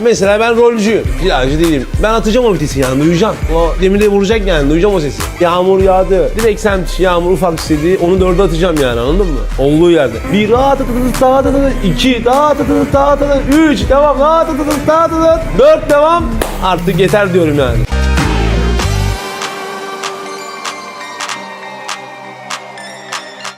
Mesela ben rolcüyüm. Plajcı değilim. Ben atacağım o vitesi yani duyacağım. O demire vuracak yani duyacağım o sesi. Yağmur yağdı. Direkt semt yağmur ufak istedi. Onu dörde atacağım yani anladın mı? Olduğu yerde. Bir daha tıtıtıt daha tıtıtıt. iki daha tıtıtıt daha tıtıtıt. Üç devam daha tıtıtıt daha tıtıtıt. Dört devam. Artık yeter diyorum yani.